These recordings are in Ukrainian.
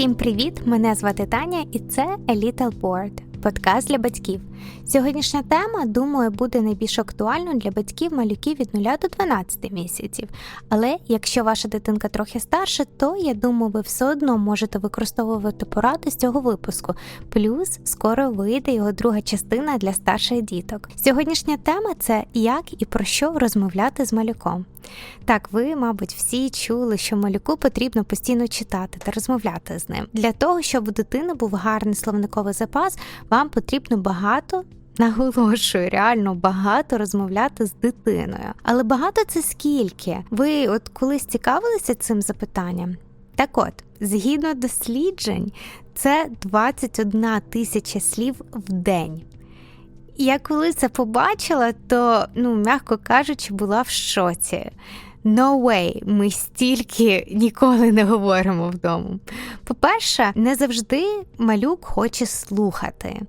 Всім привіт! Мене звати Таня, і це A Little Board – подкаст для батьків. Сьогоднішня тема, думаю, буде найбільш актуальною для батьків малюків від 0 до 12 місяців. Але якщо ваша дитинка трохи старша, то я думаю, ви все одно можете використовувати поради з цього випуску. Плюс скоро вийде його друга частина для старших діток. Сьогоднішня тема це як і про що розмовляти з малюком. Так, ви, мабуть, всі чули, що малюку потрібно постійно читати та розмовляти з ним. Для того, щоб у дитини був гарний словниковий запас, вам потрібно багато. Наголошую, реально багато розмовляти з дитиною. Але багато це скільки? Ви от колись цікавилися цим запитанням? Так от, згідно досліджень, це 21 тисяча слів в день. Я коли це побачила, то, ну, м'яко кажучи, була в шоці. No way, ми стільки ніколи не говоримо вдома. По-перше, не завжди малюк хоче слухати.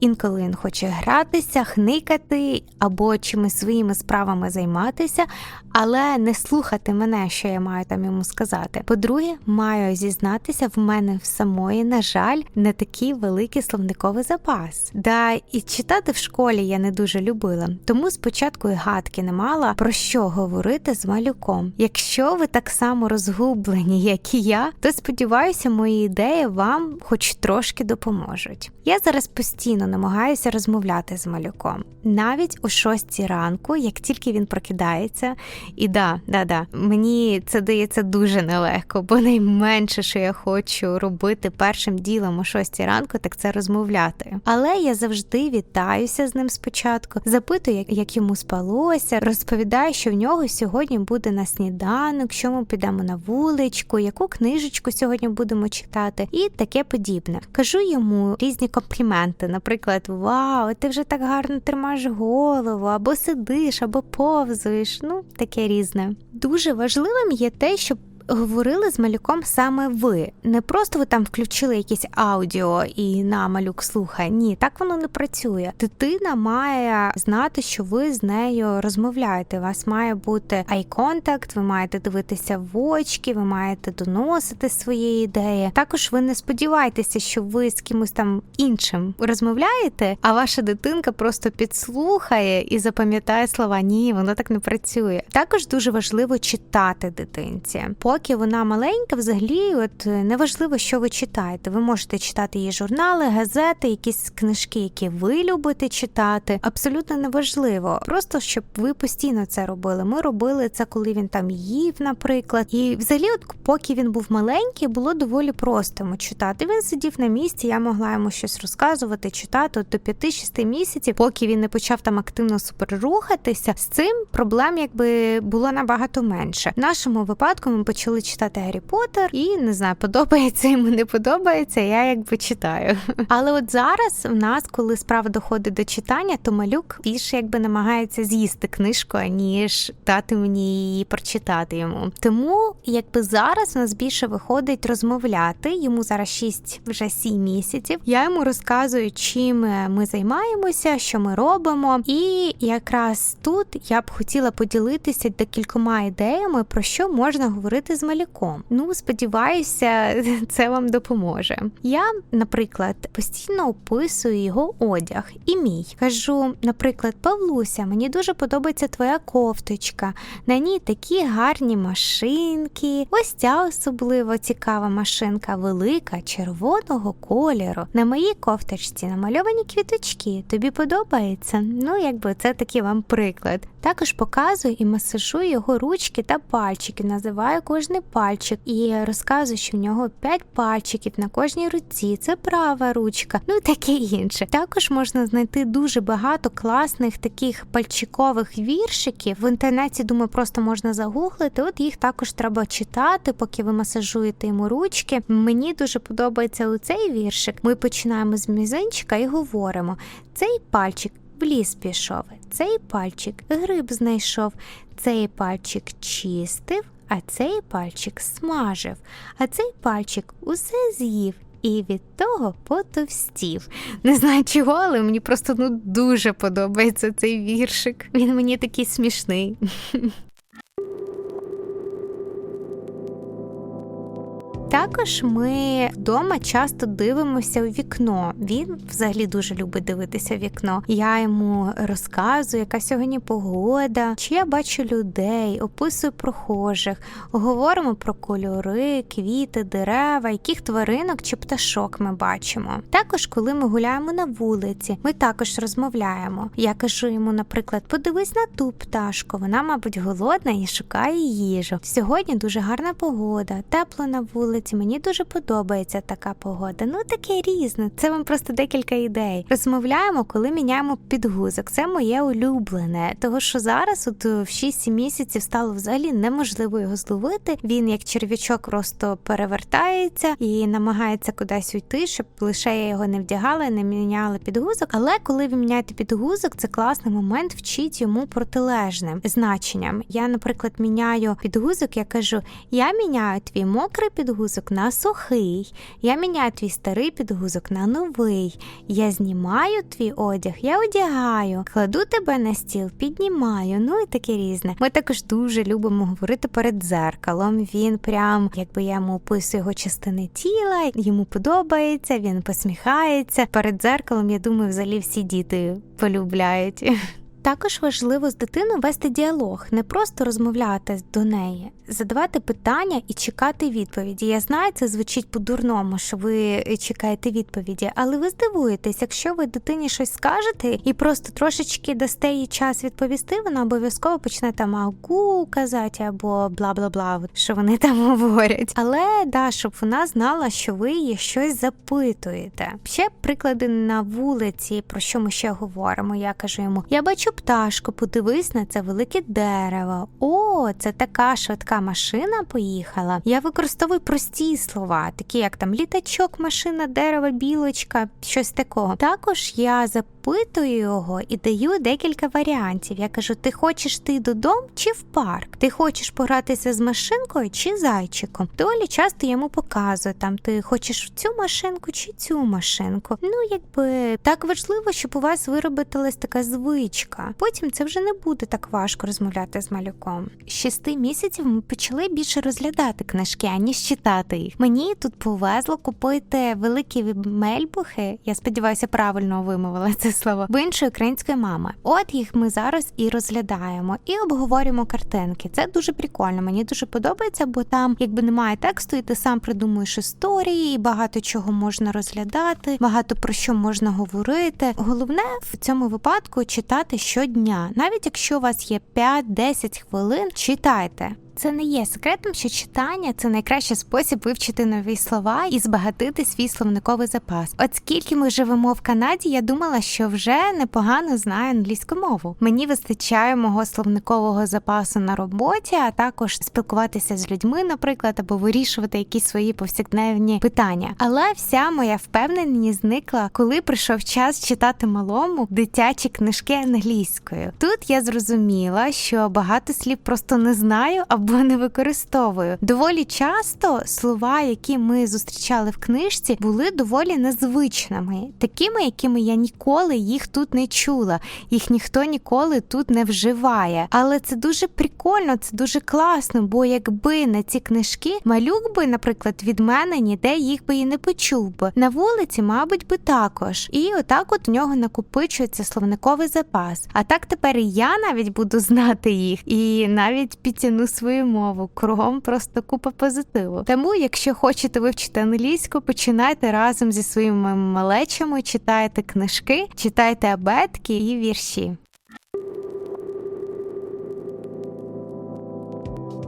Інколи він хоче гратися, хникати або чимось своїми справами займатися, але не слухати мене, що я маю там йому сказати. По-друге, маю зізнатися, в мене в самої, на жаль, не такий великий словниковий запас. Да і читати в школі я не дуже любила, тому спочатку і гадки не мала про що говорити з малюком. Якщо ви так само розгублені, як і я, то сподіваюся, мої ідеї вам хоч трошки допоможуть. Я зараз постійно намагаюся розмовляти з малюком. Навіть о 6 ранку, як тільки він прокидається, і да, да, да, мені це дається дуже нелегко, бо найменше, що я хочу робити першим ділом о 6 ранку, так це розмовляти. Але я завжди вітаюся з ним спочатку, запитую, як йому спалося, розповідаю, що в нього сьогодні буде на сніданок, що ми підемо на вуличку, яку книжечку сьогодні будемо читати, і таке подібне. Кажу йому різні компліменти, наприклад, вау, ти вже так гарно тримаєш голову, або сидиш, або повзуєш. Ну, таке різне. Дуже важливим є те, щоб говорили з малюком саме ви. Не просто ви там включили якесь аудіо і на малюк слухає. Ні, так воно не працює. Дитина має знати, що ви з нею розмовляєте. У вас має бути ай-контакт, ви маєте дивитися в очки, ви маєте доносити свої ідеї. Також ви не сподіваєтеся, що ви з кимось там іншим розмовляєте, а ваша дитинка просто підслухає і запам'ятає слова. Ні, воно так не працює. Також дуже важливо читати дитинці поки вона маленька, взагалі, от е, неважливо, що ви читаєте. Ви можете читати її журнали, газети, якісь книжки, які ви любите читати. Абсолютно неважливо. Просто щоб ви постійно це робили. Ми робили це, коли він там їв, наприклад. І взагалі, от поки він був маленький, було доволі просто йому читати. Він сидів на місці, я могла йому щось розказувати, читати от до 5-6 місяців, поки він не почав там активно суперрухатися. З цим проблем якби було набагато менше. В нашому випадку ми почали почали читати Гаррі Поттер, і не знаю, подобається йому не подобається. Я якби читаю. Але от зараз в нас, коли справа доходить до читання, то малюк більше якби намагається з'їсти книжку, аніж дати мені її прочитати йому. Тому якби зараз у нас більше виходить розмовляти. Йому зараз 6 вже 7 місяців. Я йому розказую, чим ми займаємося, що ми робимо. І якраз тут я б хотіла поділитися декількома ідеями, про що можна говорити з малюком. Ну, сподіваюся, це вам допоможе. Я, наприклад, постійно описую його одяг і мій. Кажу, наприклад, Павлуся, мені дуже подобається твоя кофточка. На ній такі гарні машинки. Ось ця особливо цікава машинка, велика, червоного кольору. На моїй кофточці намальовані квіточки. Тобі подобається? Ну, якби це такий вам приклад. Також показую і масажую його ручки та пальчики, називаю кожний пальчик і розказую, що в нього 5 пальчиків на кожній руці. Це права ручка, ну і таке інше. Також можна знайти дуже багато класних таких пальчикових віршиків. В інтернеті, думаю, просто можна загуглити. От їх також треба читати, поки ви масажуєте йому ручки. Мені дуже подобається у цей віршик. Ми починаємо з мізинчика і говоримо: цей пальчик в ліс пішов, цей пальчик гриб знайшов, цей пальчик чистив, а цей пальчик смажив, а цей пальчик усе з'їв. І від того потовстів. Не знаю чого, але мені просто ну дуже подобається цей віршик. Він мені такий смішний. Також ми вдома часто дивимося у вікно. Він взагалі дуже любить дивитися в вікно. Я йому розказую, яка сьогодні погода, чи я бачу людей, описую прохожих, говоримо про кольори, квіти, дерева, яких тваринок чи пташок ми бачимо. Також, коли ми гуляємо на вулиці, ми також розмовляємо. Я кажу йому, наприклад, подивись на ту пташку, вона, мабуть, голодна і шукає їжу. Сьогодні дуже гарна погода, тепло на вулиці. Мені дуже подобається така погода. Ну таке різне. Це вам просто декілька ідей. Розмовляємо, коли міняємо підгузок. Це моє улюблене, того що зараз, от в 6 місяців, стало взагалі неможливо його зловити. Він як черв'ячок просто перевертається і намагається кудись уйти, щоб лише я його не вдягала, не міняла підгузок. Але коли ви міняєте підгузок, це класний момент вчить йому протилежним значенням. Я, наприклад, міняю підгузок, я кажу: я міняю твій мокрий підгузок на сухий, я міняю твій старий підгузок на новий. Я знімаю твій одяг, я одягаю, кладу тебе на стіл, піднімаю. Ну і таке різне. Ми також дуже любимо говорити перед дзеркалом. Він прям, якби я йому описую його частини тіла, йому подобається, він посміхається. Перед дзеркалом, я думаю, взагалі всі діти полюбляють. Також важливо з дитиною вести діалог, не просто розмовляти до неї, задавати питання і чекати відповіді. Я знаю, це звучить по-дурному, що ви чекаєте відповіді, але ви здивуєтесь, якщо ви дитині щось скажете і просто трошечки дасте їй час відповісти, вона обов'язково почне там агу казати або бла бла бла, що вони там говорять. Але да, щоб вона знала, що ви її щось запитуєте. Ще приклади на вулиці, про що ми ще говоримо. Я кажу йому: я бачу пташку, подивись на це велике дерево. О, це така швидка машина поїхала. Я використовую прості слова, такі як там літачок, машина, дерево, білочка, щось такого. Також я запитую його і даю декілька варіантів. Я кажу: ти хочеш ти додому чи в парк? Ти хочеш погратися з машинкою чи зайчиком? Доволі часто йому показую там, ти хочеш цю машинку чи цю машинку. Ну, якби так важливо, щоб у вас виробилась така звичка. Потім це вже не буде так важко розмовляти з малюком. З шести місяців ми почали більше розглядати книжки, аніж читати їх. Мені тут повезло купити великі мельбухи. Я сподіваюся, правильно вимовила це слово в іншої української мами. От їх ми зараз і розглядаємо, і обговорюємо картинки. Це дуже прикольно. Мені дуже подобається, бо там, якби немає тексту, і ти сам придумуєш історії, і багато чого можна розглядати, багато про що можна говорити. Головне в цьому випадку читати щодня, навіть якщо у вас є 5-10 хвилин, читайте. Це не є секретом, що читання це найкращий спосіб вивчити нові слова і збагатити свій словниковий запас. От скільки ми живемо в Канаді, я думала, що вже непогано знаю англійську мову. Мені вистачає мого словникового запасу на роботі, а також спілкуватися з людьми, наприклад, або вирішувати якісь свої повсякденні питання. Але вся моя впевненість зникла, коли прийшов час читати малому дитячі книжки англійською. Тут я зрозуміла, що багато слів просто не знаю або не використовую. Доволі часто слова, які ми зустрічали в книжці, були доволі незвичними, такими, якими я ніколи їх тут не чула. Їх ніхто ніколи тут не вживає. Але це дуже прикольно, це дуже класно. Бо якби на ці книжки малюк би, наприклад, від мене ніде їх би і не почув би. На вулиці, мабуть, би також. І отак от у нього накопичується словниковий запас. А так тепер і я навіть буду знати їх і навіть підтягну свою свою мову, кругом просто купа позитиву. Тому, якщо хочете вивчити англійську, починайте разом зі своїми малечами, читайте книжки, читайте абетки і вірші.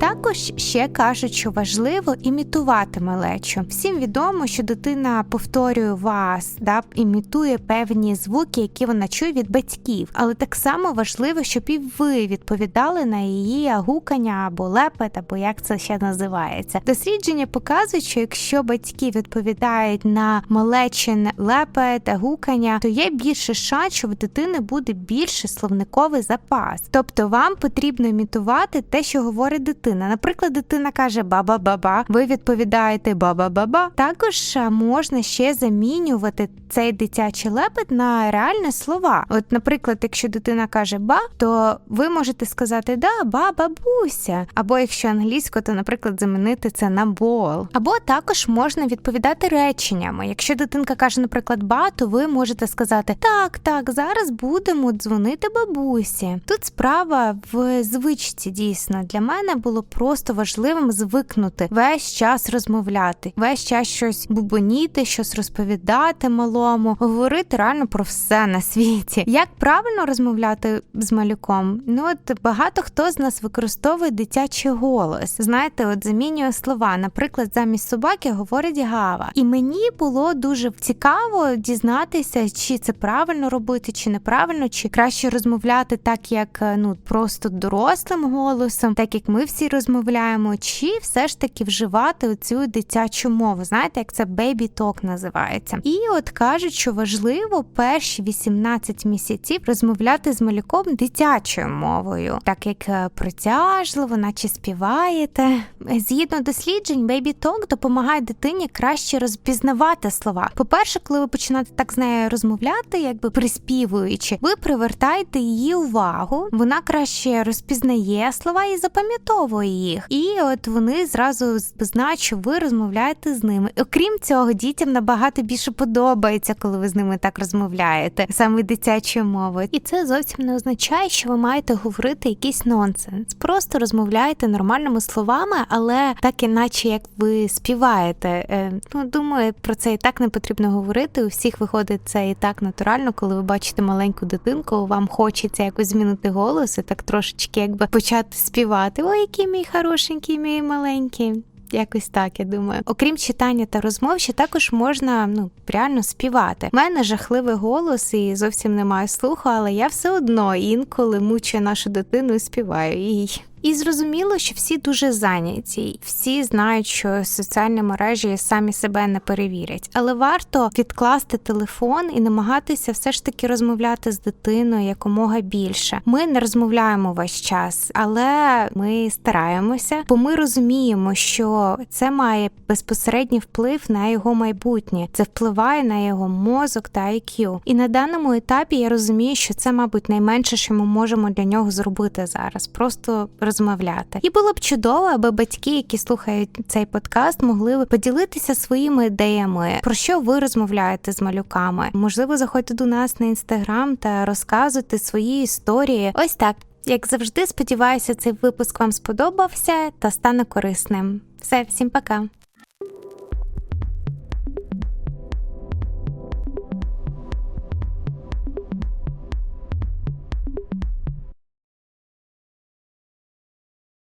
Також ще кажуть, що важливо імітувати малечу. Всім відомо, що дитина повторює вас, да, імітує певні звуки, які вона чує від батьків. Але так само важливо, щоб і ви відповідали на її гукання або лепет, або як це ще називається. Дослідження показують, що якщо батьки відповідають на малечин лепет, гукання, то є більше шанс, що в дитини буде більше словниковий запас. Тобто вам потрібно імітувати те, що говорить говорить дитина. Наприклад, дитина каже баба-баба, ви відповідаєте баба-баба. Також е, можна ще замінювати цей дитячий лепет на реальні слова. От, наприклад, якщо дитина каже ба, то ви можете сказати да, ба, бабуся. Або якщо англійською, то, наприклад, замінити це на бол. Або також можна відповідати реченнями. Якщо дитинка каже, наприклад, ба, то ви можете сказати так, так, зараз будемо дзвонити бабусі. Тут справа в звичці дійсно для мене було просто важливим звикнути весь час розмовляти, весь час щось бубоніти, щось розповідати малому, говорити реально про все на світі. Як правильно розмовляти з малюком? Ну от багато хто з нас використовує дитячий голос. Знаєте, от замінює слова. Наприклад, замість собаки говорить гава. І мені було дуже цікаво дізнатися, чи це правильно робити, чи неправильно, чи краще розмовляти так, як е, ну просто дорослим голосом, так як ми всі розмовляємо, чи все ж таки вживати оцю дитячу мову. Знаєте, як це talk називається. І от кажуть, що важливо перші 18 місяців розмовляти з малюком дитячою мовою, так як е, протяжливо, наче співаєте. Згідно досліджень, talk допомагає дитині краще розпізнавати слова. По-перше, коли ви починаєте так з нею розмовляти, якби приспівуючи, ви привертаєте її увагу, вона краще розпізнає слова і запам'ятовує їх. І от вони зразу знають, що ви розмовляєте з ними. Окрім цього, дітям набагато більше подобається, коли ви з ними так розмовляєте, саме дитячою мовою. І це зовсім не означає, що ви маєте говорити якийсь нонсенс. Просто розмовляйте нормальними словами, але так іначе як ви співаєте. Е, Ну думаю, про це і так не потрібно говорити. У всіх виходить це і так натурально, коли ви бачите маленьку дитинку, вам хочеться якось змінити голос і так трошечки якби почати співати. Ой, який мій хорошенький, мій маленький. Якось так, я думаю. Окрім читання та розмов, ще також можна ну реально співати. У мене жахливий голос і зовсім немає слуху, але я все одно інколи мучу нашу дитину і співаю їй. І зрозуміло, що всі дуже зайняті, всі знають, що соціальні мережі самі себе не перевірять, але варто відкласти телефон і намагатися все ж таки розмовляти з дитиною якомога більше. Ми не розмовляємо весь час, але ми стараємося, бо ми розуміємо, що це має безпосередній вплив на його майбутнє. Це впливає на його мозок та IQ. І на даному етапі я розумію, що це, мабуть, найменше, що ми можемо для нього зробити зараз. Просто розмовляти. І було б чудово, аби батьки, які слухають цей подкаст, могли поділитися своїми ідеями, про що ви розмовляєте з малюками. Можливо, заходьте до нас на інстаграм та розказуйте свої історії. Ось так. Як завжди, сподіваюся, цей випуск вам сподобався та стане корисним. Все, всім пока.